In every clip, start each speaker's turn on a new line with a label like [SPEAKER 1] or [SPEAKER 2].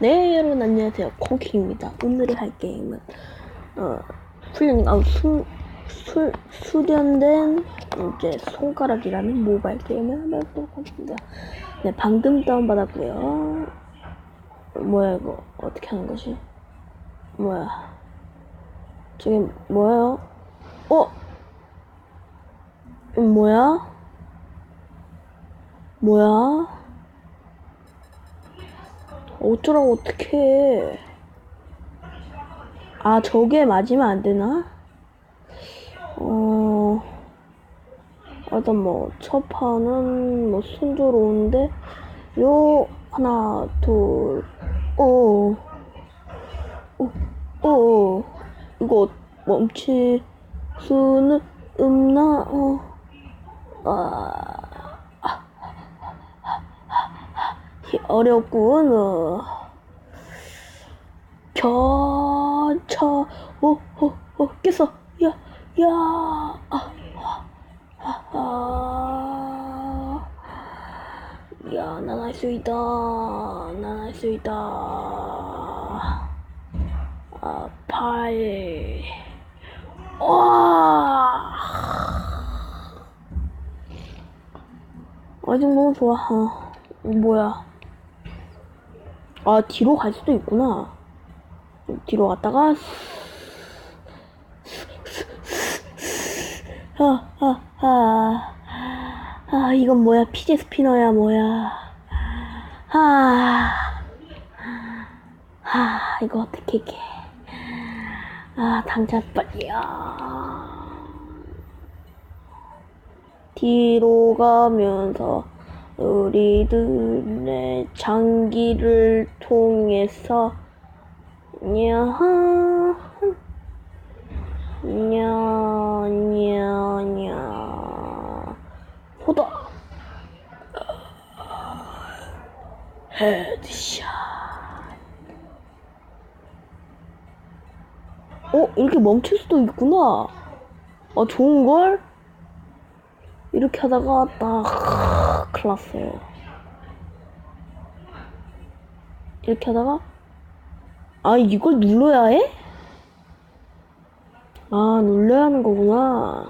[SPEAKER 1] 네 여러분 안녕하세요. 코키입니다. 오늘 할 게임은 어 훈련 아수 수, 수련된 이제 손가락이라는 모바일 게임을 한번 해보도록 하겠습니다. 네 방금 다운받았고요. 뭐야 이거? 어떻게 하는 거지? 뭐야? 저게 뭐예요? 어? 뭐야? 뭐야 어쩌라고 어떡해. 아, 저게 맞으면 안 되나? 어, 일단 뭐, 첫 판은 뭐, 순조로운데, 요, 하나, 둘, 오, 오, 오, 이거 멈출 수는 없나? 어, 아, 어렵군. 어. 겨차 어, 어, 어, 깼어. 야, 야, 아, 아, 아. 야, 난 할 수 있다. 난 할 수 있다. 아, 팔. 와. 아직 너무 좋아. 어. 뭐야. 아, 뒤로 갈 수도 있구나. 뒤로 갔다가, 아, 아, 아, 아, 이건 뭐야. 피제 스피너야, 뭐야. 아, 아, 이거 어떻게 이게. 아, 당장 빨리 야. 뒤로 가면서, 우리들의 장기를 통해서 냐하 냐냐냐 호다 헤드샷 어 이렇게 멈출 수도 있구나 아 좋은걸? 이렇게 하다가 딱 큰일 났어요. 이렇게 하다가 아 이걸 눌러야 해? 아 눌러야 하는 거구나.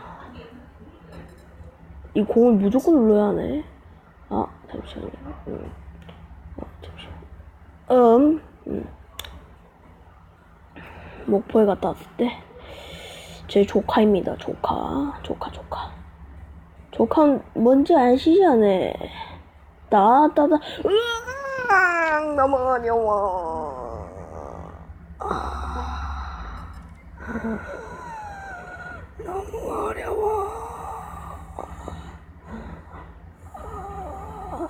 [SPEAKER 1] 이 공을 무조건 눌러야 하네. 아 잠시만요. 음. 아, 잠시만. 음. 음. 목포에 갔다 왔을 때 제 조카입니다. 조카. 조카 조카. 조카 뭔지 아시잖아요. 나다다 으앙 너무 어려워. 아, 너무 어려워.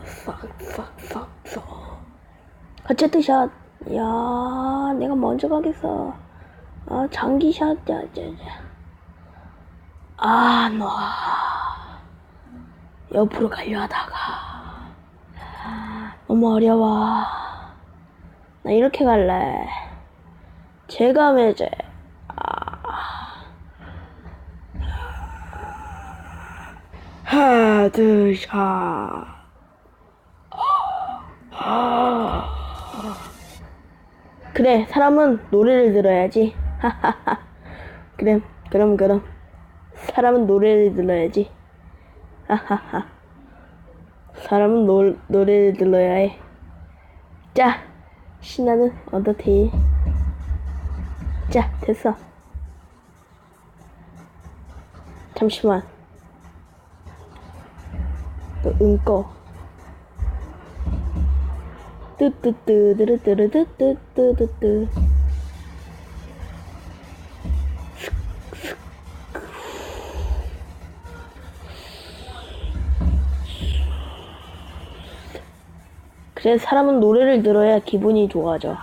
[SPEAKER 1] 싹싹싹싹. 어쨌든 샷. 야, 내가 먼저 가겠어. 아, 장기 샷. 자, 자, 자. 아, 너. 옆으로 가려 하다가 너무 어려워. 나 이렇게 갈래. 제가 매제. 둘, 셋. 그래, 사람은 노래를 들어야지. 하하하. 그래, 그럼, 그럼. 사람은 노래를 들어야지. 하하하. 사람은 노, 노래를 들어야 해. 자, 신나는 언더테일. 자, 됐어. 잠시만. 너응 꺼. 뜨뜨뜨뜨르뜨르뜨뜨뜨뜨 그래 사람은 노래를 들어야 기분이 좋아져.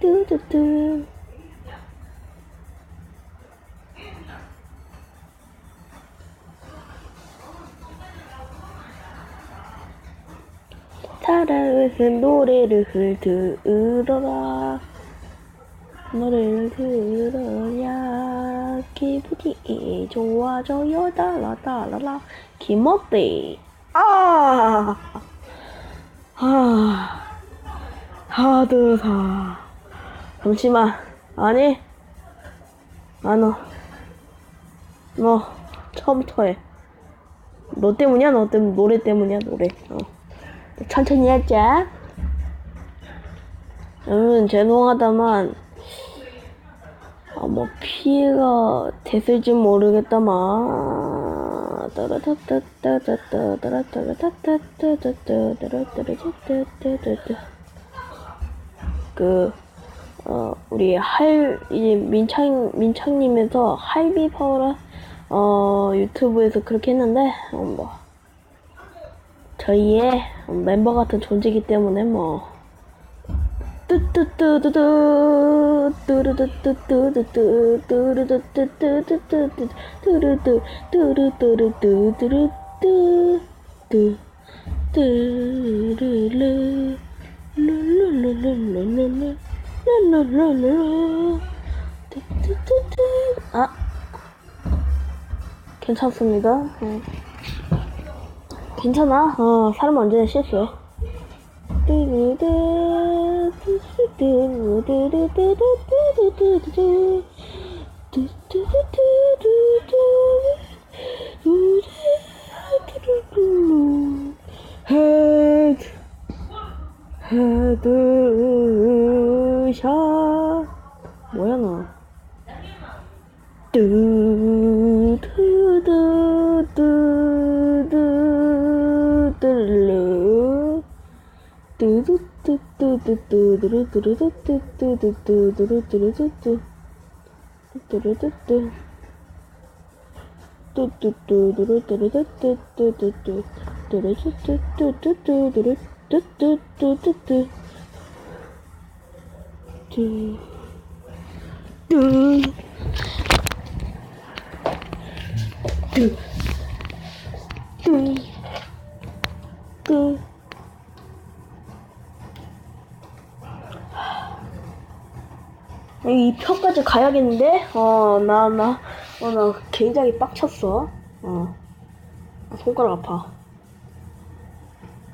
[SPEAKER 1] 뚜뚜뚜. 사랑해서 노래를 들어라. 노래를 들어야 기분이 좋아져요. 달라달라라. 김어때. 아! 아. 하드사. 잠시만. 아니. 안어. 너, 처음부터 해. 너 때문이야? 너 때문 노래 때문이야, 노래. 어. 천천히 하자. 여러분, 죄송하다만, 아뭐 피해가 됐을지 모르겠다만. 그, 어, 우리 할, 이제 민창, 민창님에서 할비 파워라, 어, 유튜브에서 그렇게 했는데, 어, 뭐, 저희의 멤버 같은 존재이기 때문에 뭐, 뚜뚜뚜뚜뚜 뚜루뚜뚜뚜뚜뚜 뚜루뚜뚜뚜뚜뚜 뚜루뚜 뚜루뚜루뚜뚜뚜 뚜루루 룰루루루루루루 룰루루루 뚜뚜뚜뚜 아 괜찮습니다. 네. 괜찮아? 어 사람 언제나 실수해 헤드 헤드샷 뭐야 나 뚜 do do 이 편까지 가야겠는데? 어, 나, 나, 어, 나 굉장히 빡쳤어. 어. 아, 손가락 아파.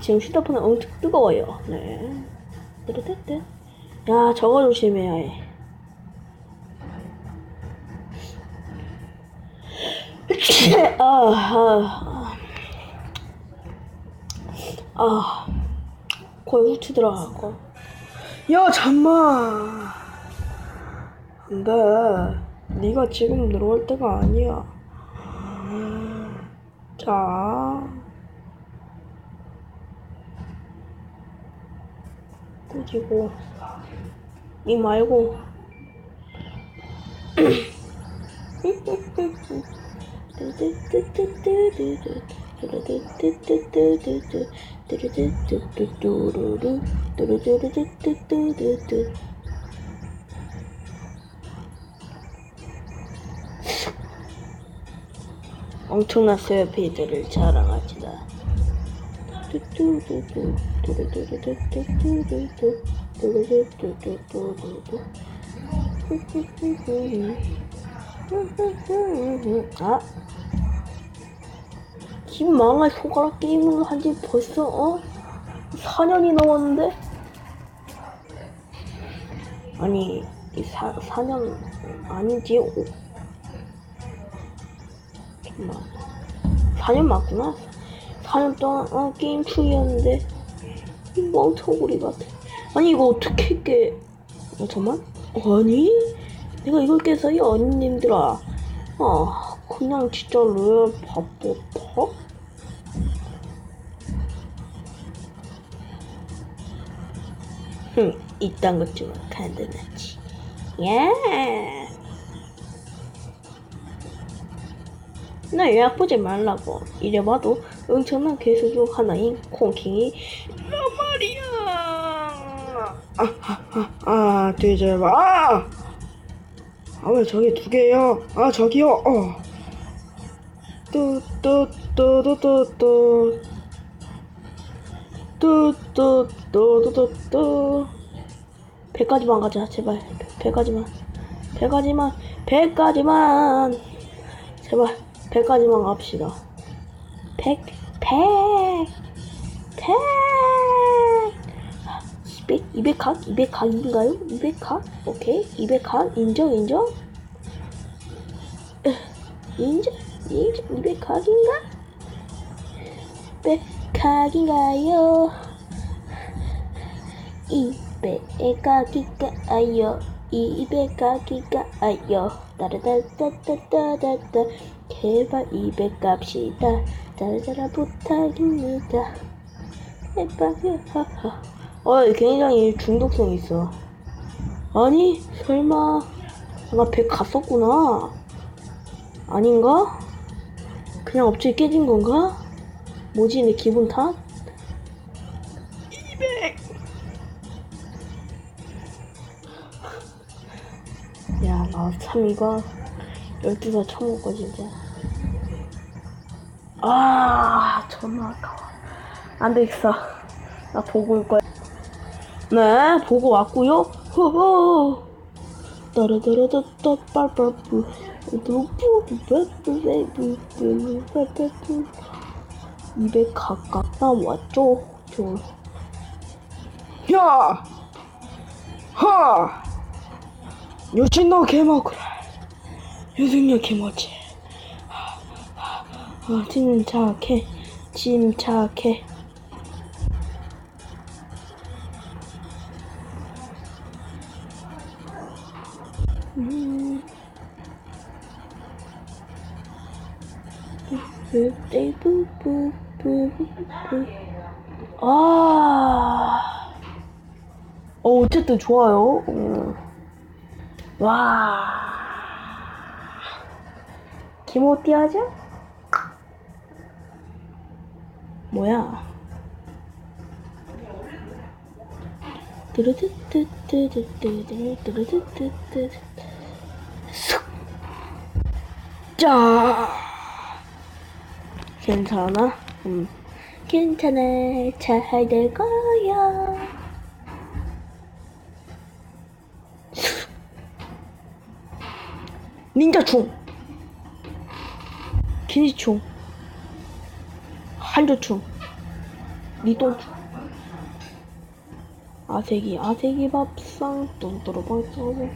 [SPEAKER 1] 지금 휴대폰은 엄청 뜨거워요. 네. 뜨르뜨뜨. 야, 저거 조심해야 해. 아, 아, 아, 아, 거의 후추 들어가고. 야, 잠만. 안 돼. 네가 지금 들어올 때가 아니야. 자. 그리고 이 말고 엄청난 소요페이드를. 자랑하지다. 아, 김망할 손가락 게임을 한 지 벌써 어? 4년이 넘었는데? 아니 이 사, 4년 아니지 오, 잠깐만 4년 맞구나? 4년 동안 어, 게임 중이었는데 이 멍청구리 같아. 아니 이거 어떻게 깨 어, 잠만. 아니 내가 이걸 깨서요 언니님들아 아 그냥 진짜 로얄 바보파? 흠 이딴 것좀 간단하지. 야 나 예약 보지 말라고. 이래 봐도 엄청난 개수 중 하나인 콩킹이. 나 말이야. 아 아 아 아, 뒤져봐. 아! 아왜 저기 두 개요? 아 저기요. 어. 뚜뚜뚜뚜뚜뚜. 뚜뚜뚜뚜뚜뚜. 배까지만 가자 제발. 배까지만. 배까지만. 배까지만. 제발 배까지만 갑시다 백, 백, 백. 200, 200 각? 200 각인가요? 200 각? 오케이. 200 각. 인정, 인정. 에, 인정, 인정. 200 각인가? 200 각인가요? 200 각인가요? 200각인가요? 따라따따따따따. 제발 200 갑시다. 따라따라 부탁입니다. 해봐요. 하하. 어, 굉장히 중독성 있어. 아니, 설마. 나100 갔었구나. 아닌가? 그냥 업체 깨진 건가? 뭐지, 내 기분 탓? 아, 참, 이거, 12살 처먹고, 진짜. 아, 전화 아까워 안 되겠어. 나 보고 올 거야. 네, 보고 왔고요 호호! 따라따라따따, 빨빨뿌. 입에 가깝 나왔죠? 저. 야! 하! 요친노 개먹으라. 요승녀 개먹지. 아, 침착해. 침착해. 음. 아. 어, 어쨌든 좋아요. 음. 와. 하죠? 뭐야? 뚜루뚜뚜뚜뚜뚜뚜뚜뚜뚜뚜 슥! 짜 괜찮아? 음 괜찮아 잘 될 거야 닌자충 기니충 한조충 니똥충 아세기 아세기 밥상. 뚱뚜루방뚜루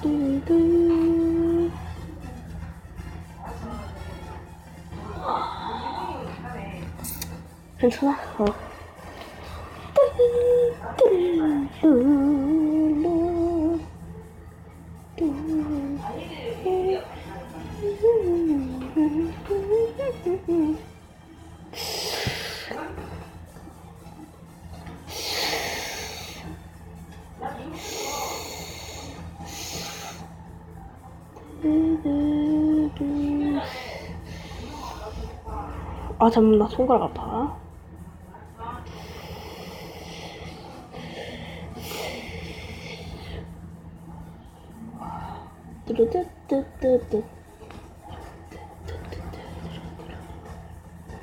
[SPEAKER 1] 뚜두 괜찮아? 어 아 잠깐만 나 손가락 아파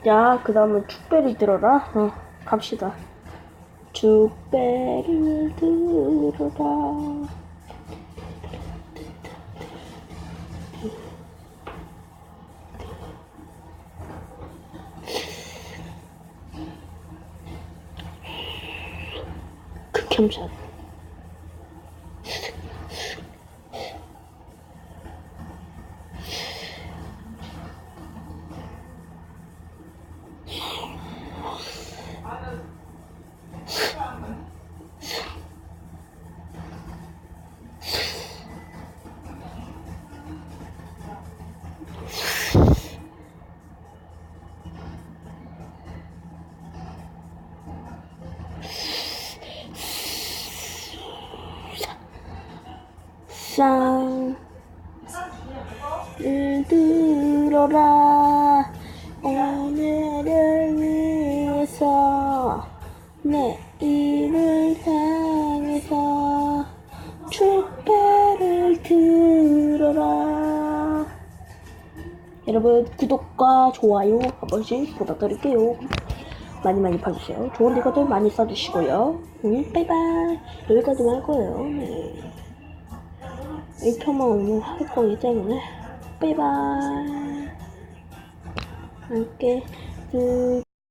[SPEAKER 1] 야, 그 다음은 축배를 들어라. 어, 갑시다. 축배를 들어라. 감사 합. 혐샷. 쌍을 들어라. 오늘을 위해서 내일을 향해서 축배를 들어라. 여러분 구독과 좋아요 한 번씩 부탁드릴게요. 많이 많이 봐주세요. 좋은 댓글들 많이 써주시고요. 응, 바이바이. 여기까지만 할 거예요. 네. 1초만 오늘 할 거기 때문에. 빠이바이. 함께 그